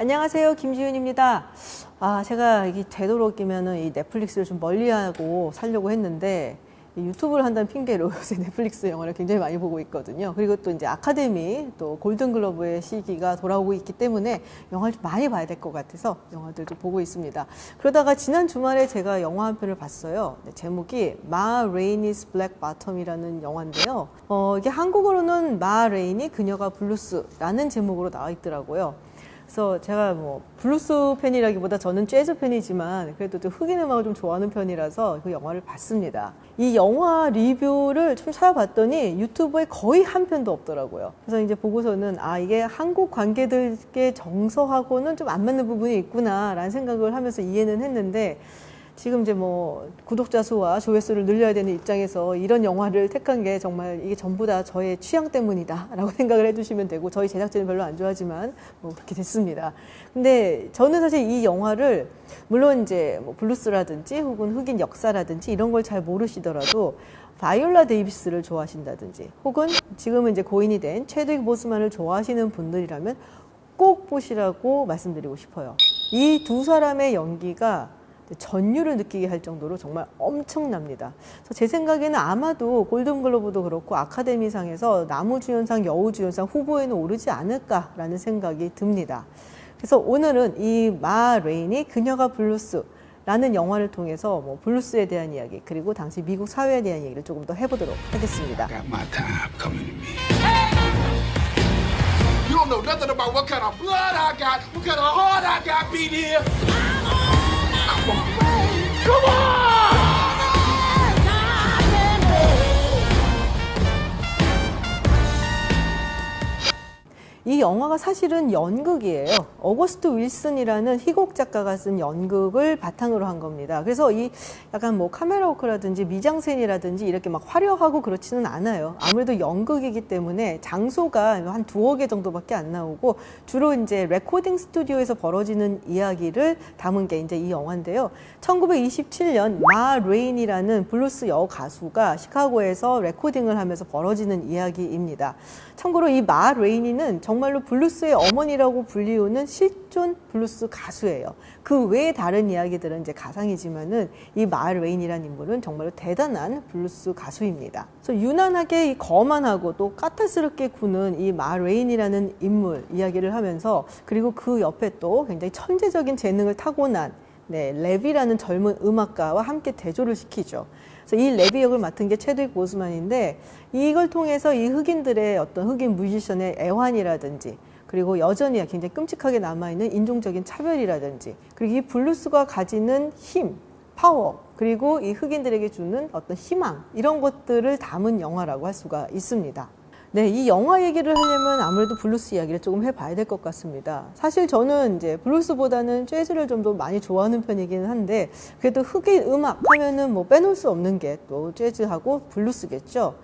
안녕하세요. 김지윤입니다. 아, 제가 이게 되도록이면은 이 넷플릭스를 좀 멀리하고 살려고 했는데 이 유튜브를 한다는 핑계로 요새 넷플릭스 영화를 굉장히 많이 보고 있거든요. 그리고 또 이제 아카데미 또 골든글러브의 시기가 돌아오고 있기 때문에 영화를 좀 많이 봐야 될 것 같아서 영화들도 보고 있습니다. 그러다가 지난 주말에 제가 영화 한 편을 봤어요. 네, 제목이 마 레이니스 블랙 바텀이라는 영화인데요. 어, 이게 한국어로는 마 레이니 그녀가 블루스라는 제목으로 나와 있더라고요. 그래서 제가 뭐 블루스 팬이라기보다 저는 재즈 팬이지만 그래도 좀 흑인 음악을 좀 좋아하는 편이라서 그 영화를 봤습니다. 이 영화 리뷰를 좀 찾아봤더니 유튜브에 거의 한 편도 없더라고요. 그래서 이제 보고서는 아 이게 한국 관계들의 정서하고는 좀 안 맞는 부분이 있구나라는 생각을 하면서 이해는 했는데 지금 이제 뭐 구독자 수와 조회수를 늘려야 되는 입장에서 이런 영화를 택한 게 정말 이게 전부 다 저의 취향 때문이다라고 생각을 해주시면 되고 저희 제작진은 별로 안 좋아하지만 뭐 그렇게 됐습니다. 근데 저는 사실 이 영화를 물론 이제 뭐 블루스라든지 혹은 흑인 역사라든지 이런 걸 잘 모르시더라도 바이올라 데이비스를 좋아하신다든지 혹은 지금은 이제 고인이 된 체드윅 보스만을 좋아하시는 분들이라면 꼭 보시라고 말씀드리고 싶어요. 이 두 사람의 연기가 전율을 느끼게 할 정도로 정말 엄청납니다. 그래서 제 생각에는 아마도 골든글로브도 그렇고 아카데미상에서 나무주연상, 여우주연상 후보에는 오르지 않을까라는 생각이 듭니다. 그래서 오늘은 이 마 레인이 그녀가 블루스 라는 영화를 통해서 뭐 블루스에 대한 이야기 그리고 당시 미국 사회에 대한 얘기를 조금 더 해보도록 하겠습니다. Got my time coming to me. You don't know nothing about what kind of blood I got, what kind of heart I got beat here. Come on. Come on! 이 영화가 사실은 연극이에요. 어거스트 윌슨이라는 희곡 작가가 쓴 연극을 바탕으로 한 겁니다. 그래서 이 약간 뭐 카메라 워크라든지 미장센이라든지 이렇게 막 화려하고 그렇지는 않아요. 아무래도 연극이기 때문에 장소가 한 두어 개 정도밖에 안 나오고 주로 이제 레코딩 스튜디오에서 벌어지는 이야기를 담은 게 이제 이 영화인데요. 1927년 마 레인이라는 블루스 여 가수가 시카고에서 레코딩을 하면서 벌어지는 이야기입니다. 참고로 이 마 레이니는 정 말로 블루스의 어머니라고 불리우는 실존 블루스 가수예요. 그 외에 다른 이야기들은 이제 가상이지만은 이마 레인이라는 인물은 정말로 대단한 블루스 가수입니다. 그래서 유난하게 이 거만하고 또 까탈스럽게 구는 이마 레인이라는 인물 이야기를 하면서 그리고 그 옆에 또 굉장히 천재적인 재능을 타고난 네, 레비라는 젊은 음악가와 함께 대조를 시키죠. 그래서 이 레비 역을 맡은 게 체드윅 보스만인데 이걸 통해서 이 흑인들의 어떤 흑인 뮤지션의 애환이라든지 그리고 여전히 굉장히 끔찍하게 남아있는 인종적인 차별이라든지 그리고 이 블루스가 가지는 힘, 파워 그리고 이 흑인들에게 주는 어떤 희망 이런 것들을 담은 영화라고 할 수가 있습니다. 네, 이 영화 얘기를 하려면 아무래도 블루스 이야기를 조금 해봐야 될 것 같습니다. 사실 저는 이제 블루스보다는 재즈를 좀 더 많이 좋아하는 편이기는 한데 그래도 흑인 음악 하면은 뭐 빼놓을 수 없는 게 또 재즈하고 블루스겠죠.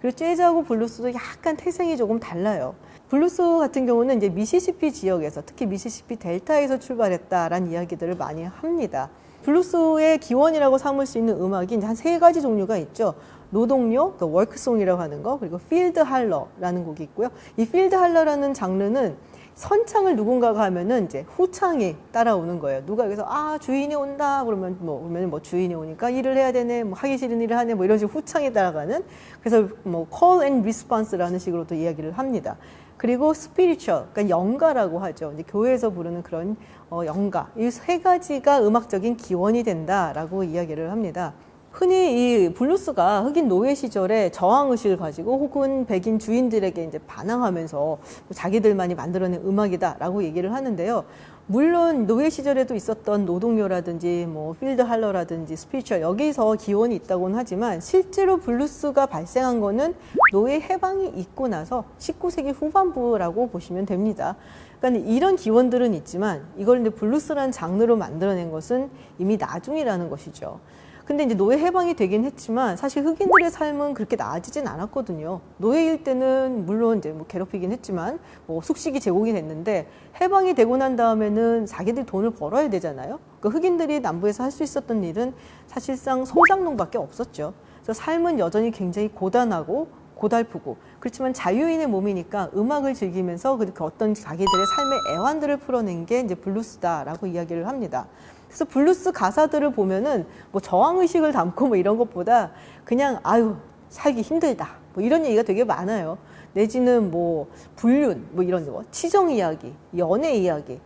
그리고 재즈하고 블루스도 약간 태생이 조금 달라요. 블루스 같은 경우는 이제 미시시피 지역에서 특히 미시시피 델타에서 출발했다라는 이야기들을 많이 합니다. 블루스의 기원이라고 삼을 수 있는 음악이 한 세 가지 종류가 있죠. 노동요, 그 월크송이라고 하는 거, 그리고 필드 할러라는 곡이 있고요. 이 필드 할러라는 장르는 선창을 누군가가 하면은 이제 후창이 따라오는 거예요. 누가 여기서 아 주인이 온다 그러면 뭐 그러면 뭐 주인이 오니까 일을 해야 되네, 뭐 하기 싫은 일을 하네, 뭐 이런 식으로 후창이 따라가는 그래서 뭐 call and response라는 식으로 또 이야기를 합니다. 그리고 spiritual, 그러니까 영가라고 하죠. 이제 교회에서 부르는 그런 어, 영가 이 세 가지가 음악적인 기원이 된다라고 이야기를 합니다. 흔히 이 블루스가 흑인 노예 시절에 저항 의식을 가지고 혹은 백인 주인들에게 이제 반항하면서 자기들만이 만들어낸 음악이다라고 얘기를 하는데요. 물론 노예 시절에도 있었던 노동요라든지 뭐 필드 할러라든지 스피처 여기서 기원이 있다고는 하지만 실제로 블루스가 발생한 거는 노예 해방이 있고 나서 19세기 후반부라고 보시면 됩니다. 그러니까 이런 기원들은 있지만 이걸 이제 블루스라는 장르로 만들어낸 것은 이미 나중이라는 것이죠. 근데 이제 노예 해방이 되긴 했지만 사실 흑인들의 삶은 그렇게 나아지진 않았거든요. 노예일 때는 물론 이제 뭐 괴롭히긴 했지만 뭐 숙식이 제공이 됐는데 해방이 되고 난 다음에는 자기들 돈을 벌어야 되잖아요. 그 흑인들이 남부에서 할 수 있었던 일은 사실상 소작농밖에 없었죠. 그래서 삶은 여전히 굉장히 고단하고 고달프고 그렇지만 자유인의 몸이니까 음악을 즐기면서 그 어떤 자기들의 삶의 애환들을 풀어낸 게 이제 블루스다라고 이야기를 합니다. 그래서 블루스 가사들을 보면은 뭐 저항 의식을 담고 뭐 이런 것보다 그냥 아유 살기 힘들다 뭐 이런 얘기가 되게 많아요. 내지는 뭐 불륜 뭐 이런 거 치정 이야기, 연애 이야기, 그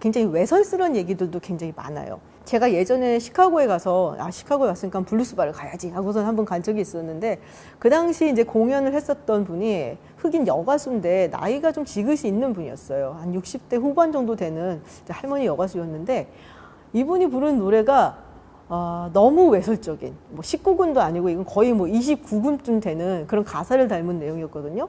굉장히 외설스러운 얘기들도 굉장히 많아요. 제가 예전에 시카고에 가서 아 시카고에 왔으니까 블루스 바를 가야지 하고선 한번 간 적이 있었는데 그 당시 이제 공연을 했었던 분이 흑인 여가수인데 나이가 좀 지긋이 있는 분이었어요. 한 60대 후반 정도 되는 할머니 여가수였는데 이분이 부른 노래가 아, 너무 외설적인 뭐 19군도 아니고 이건 거의 뭐 29군쯤 되는 그런 가사를 닮은 내용이었거든요.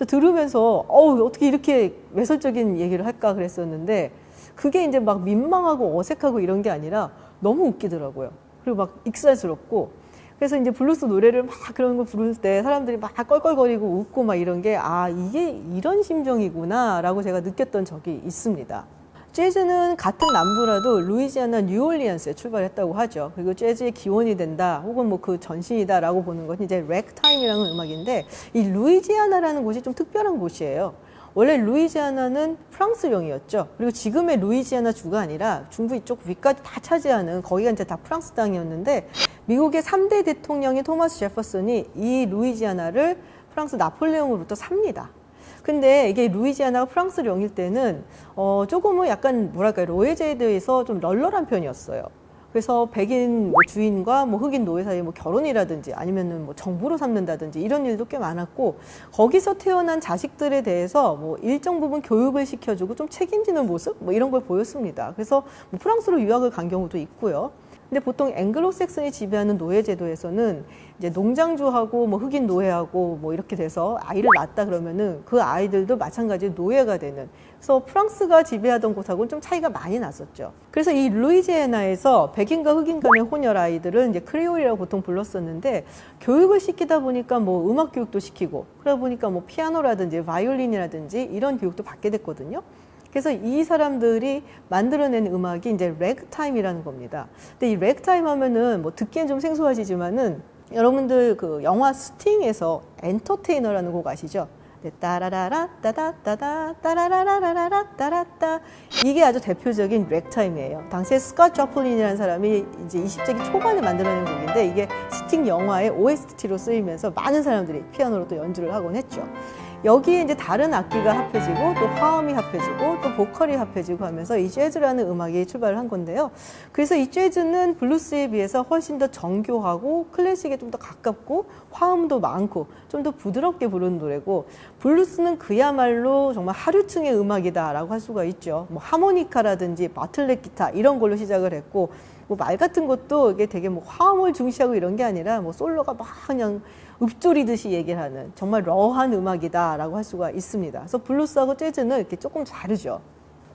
저 들으면서 어우 어떻게 이렇게 외설적인 얘기를 할까 그랬었는데 그게 이제 막 민망하고 어색하고 이런 게 아니라 너무 웃기더라고요. 그리고 막 익살스럽고 그래서 이제 블루스 노래를 막 그런 거 부를 때 사람들이 막 껄껄거리고 웃고 막 이런 게 아 이게 이런 심정이구나라고 제가 느꼈던 적이 있습니다. 재즈는 같은 남부라도 루이지아나 뉴올리언스에 출발했다고 하죠. 그리고 재즈의 기원이 된다, 혹은 뭐 그 전신이다라고 보는 것이 이제 렉타임이라는 음악인데 이 루이지아나라는 곳이 좀 특별한 곳이에요. 원래 루이지아나는 프랑스령이었죠. 그리고 지금의 루이지아나 주가 아니라 중부 이쪽 위까지 다 차지하는 거기가 이제 다 프랑스 땅이었는데 미국의 3대 대통령인 토마스 제퍼슨이 이 루이지아나를 프랑스 나폴레옹으로부터 삽니다. 근데 이게 루이지아나가 프랑스령일 때는 어 조금은 약간 뭐랄까요 로에제드에서 좀 널널한 편이었어요. 그래서 백인 뭐 주인과 뭐 흑인 노예 사이에 뭐 결혼이라든지 아니면은 뭐 정부로 삼는다든지 이런 일도 꽤 많았고 거기서 태어난 자식들에 대해서 뭐 일정 부분 교육을 시켜주고 좀 책임지는 모습 뭐 이런 걸 보였습니다. 그래서 뭐 프랑스로 유학을 간 경우도 있고요. 근데 보통 앵글로색슨이 지배하는 노예 제도에서는 이제 농장주하고 뭐 흑인 노예하고 뭐 이렇게 돼서 아이를 낳았다 그러면은 그 아이들도 마찬가지로 노예가 되는 그래서 프랑스가 지배하던 곳하고는 좀 차이가 많이 났었죠. 그래서 이 루이지애나에서 백인과 흑인 간의 혼혈 아이들은 이제 크레올이라고 보통 불렀었는데 교육을 시키다 보니까 뭐 음악 교육도 시키고 그러다 보니까 뭐 피아노라든지 바이올린이라든지 이런 교육도 받게 됐거든요. 그래서 이 사람들이 만들어낸 음악이 이제 렉타임이라는 겁니다. 근데 이 렉타임 하면은 뭐 듣기엔 좀 생소하시지만은 여러분들 그 영화 스팅에서 엔터테이너라는 곡 아시죠? 네, 따라라라 따다따다 따라라라라라 따라따 이게 아주 대표적인 렉타임이에요. 당시에 스캇 저플린이라는 사람이 이제 20세기 초반에 만들어낸 곡인데 이게 스팅 영화의 OST로 쓰이면서 많은 사람들이 피아노로 또 연주를 하곤 했죠. 여기에 이제 다른 악기가 합해지고 또 화음이 합해지고 또 보컬이 합해지고 하면서 이 재즈라는 음악이 출발을 한 건데요. 그래서 이 재즈는 블루스에 비해서 훨씬 더 정교하고 클래식에 좀 더 가깝고 화음도 많고 좀 더 부드럽게 부르는 노래고 블루스는 그야말로 정말 하류층의 음악이다라고 할 수가 있죠. 뭐 하모니카라든지 바틀렛 기타 이런 걸로 시작을 했고 뭐 말 같은 것도 이게 되게 뭐 화음을 중시하고 이런 게 아니라 뭐 솔로가 막 그냥 읊조리듯이 얘기를 하는 정말 러한 음악이다라고 할 수가 있습니다. 그래서 블루스하고 재즈는 이렇게 조금 다르죠.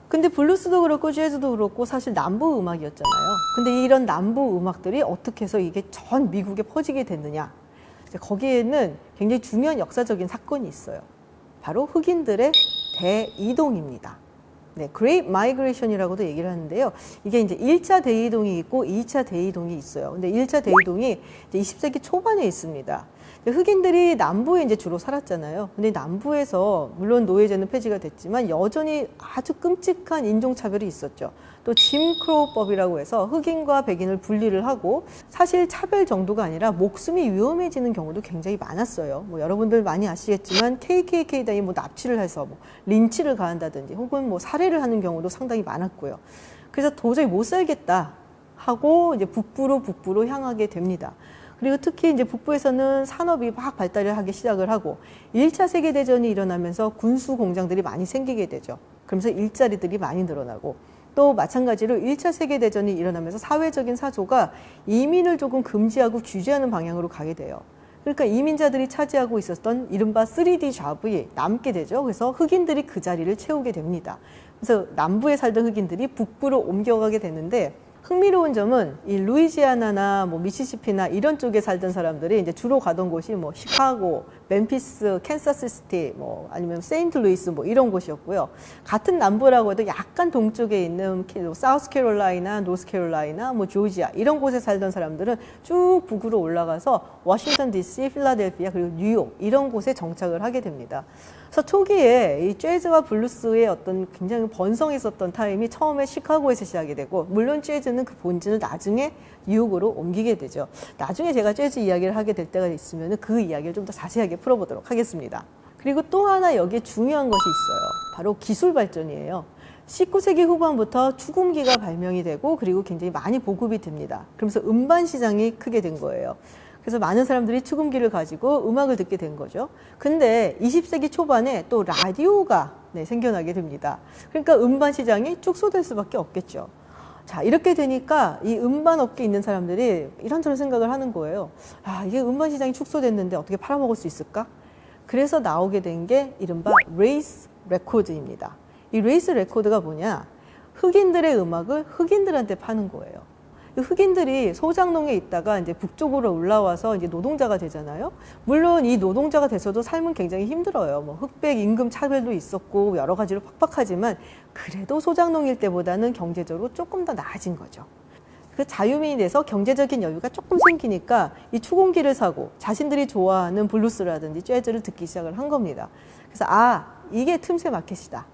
근데 블루스도 그렇고 재즈도 그렇고 사실 남부 음악이었잖아요. 근데 이런 남부 음악들이 어떻게 해서 이게 전 미국에 퍼지게 됐느냐? 거기에는 굉장히 중요한 역사적인 사건이 있어요. 바로 흑인들의 대이동입니다. 네, Great Migration이라고도 얘기를 하는데요. 이게 이제 1차 대이동이 있고 2차 대이동이 있어요. 근데 1차 대이동이 이제 20세기 초반에 있습니다. 흑인들이 남부에 이제 주로 살았잖아요. 근데 남부에서 물론 노예제는 폐지가 됐지만 여전히 아주 끔찍한 인종차별이 있었죠. 또 짐크로우법이라고 해서 흑인과 백인을 분리를 하고 사실 차별 정도가 아니라 목숨이 위험해지는 경우도 굉장히 많았어요. 뭐 여러분들 많이 아시겠지만 KKK단이 뭐 납치를 해서 뭐 린치를 가한다든지 혹은 뭐 살해를 하는 경우도 상당히 많았고요. 그래서 도저히 못 살겠다 하고 이제 북부로 북부로 향하게 됩니다. 그리고 특히 이제 북부에서는 산업이 막 발달을 하기 시작을 하고 1차 세계대전이 일어나면서 군수 공장들이 많이 생기게 되죠. 그러면서 일자리들이 많이 늘어나고 또 마찬가지로 1차 세계대전이 일어나면서 사회적인 사조가 이민을 조금 금지하고 규제하는 방향으로 가게 돼요. 그러니까 이민자들이 차지하고 있었던 이른바 3D 잡이 남게 되죠. 그래서 흑인들이 그 자리를 채우게 됩니다. 그래서 남부에 살던 흑인들이 북부로 옮겨가게 되는데 흥미로운 점은 이 루이지아나나 뭐 미시시피나 이런 쪽에 살던 사람들이 이제 주로 가던 곳이 뭐 시카고, 멤피스, 캔사스 시티, 뭐 아니면 세인트루이스 뭐 이런 곳이었고요. 같은 남부라고 해도 약간 동쪽에 있는 캐- 사우스캐롤라이나, 노스캐롤라이나, 뭐 조지아 이런 곳에 살던 사람들은 쭉 북으로 올라가서 워싱턴 D.C., 필라델피아 그리고 뉴욕 이런 곳에 정착을 하게 됩니다. 그래서 초기에 이 재즈와 블루스의 어떤 굉장히 번성했었던 타임이 처음에 시카고에서 시작이 되고 물론 재즈는 그 본질을 나중에 뉴욕으로 옮기게 되죠. 나중에 제가 재즈 이야기를 하게 될 때가 있으면 그 이야기를 좀 더 자세하게 풀어보도록 하겠습니다. 그리고 또 하나 여기에 중요한 것이 있어요. 바로 기술 발전이에요. 19세기 후반부터 축음기가 발명이 되고 그리고 굉장히 많이 보급이 됩니다. 그러면서 음반 시장이 크게 된 거예요. 그래서 많은 사람들이 축음기를 가지고 음악을 듣게 된 거죠. 근데 20세기 초반에 또 라디오가 네, 생겨나게 됩니다. 그러니까 음반 시장이 축소될 수밖에 없겠죠. 자, 이렇게 되니까 이 음반 업계에 있는 사람들이 이런저런 생각을 하는 거예요. 아, 이게 음반 시장이 축소됐는데 어떻게 팔아먹을 수 있을까? 그래서 나오게 된 게 이른바 레이스 레코드입니다. 이 레이스 레코드가 뭐냐? 흑인들의 음악을 흑인들한테 파는 거예요. 이 흑인들이 소장농에 있다가 이제 북쪽으로 올라와서 이제 노동자가 되잖아요. 물론 이 노동자가 돼서도 삶은 굉장히 힘들어요. 뭐 흑백 임금 차별도 있었고 여러 가지로 팍팍하지만 그래도 소장농일 때보다는 경제적으로 조금 더 나아진 거죠. 그 자유민이 돼서 경제적인 여유가 조금 생기니까 이 추공기를 사고 자신들이 좋아하는 블루스라든지 재즈를 듣기 시작을 한 겁니다. 그래서 아 이게 틈새 마켓이다.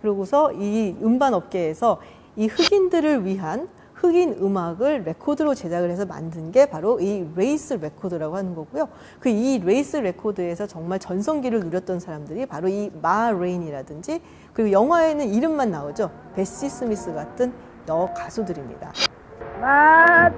그러고서 이 음반 업계에서 이 흑인들을 위한 흑인 음악을 레코드로 제작을 해서 만든 게 바로 이 레이스 레코드라고 하는 거고요. 그 이 레이스 레코드에서 정말 전성기를 누렸던 사람들이 바로 이 마 레인이라든지 그리고 영화에는 이름만 나오죠. 베시 스미스 같은 여 가수들입니다. My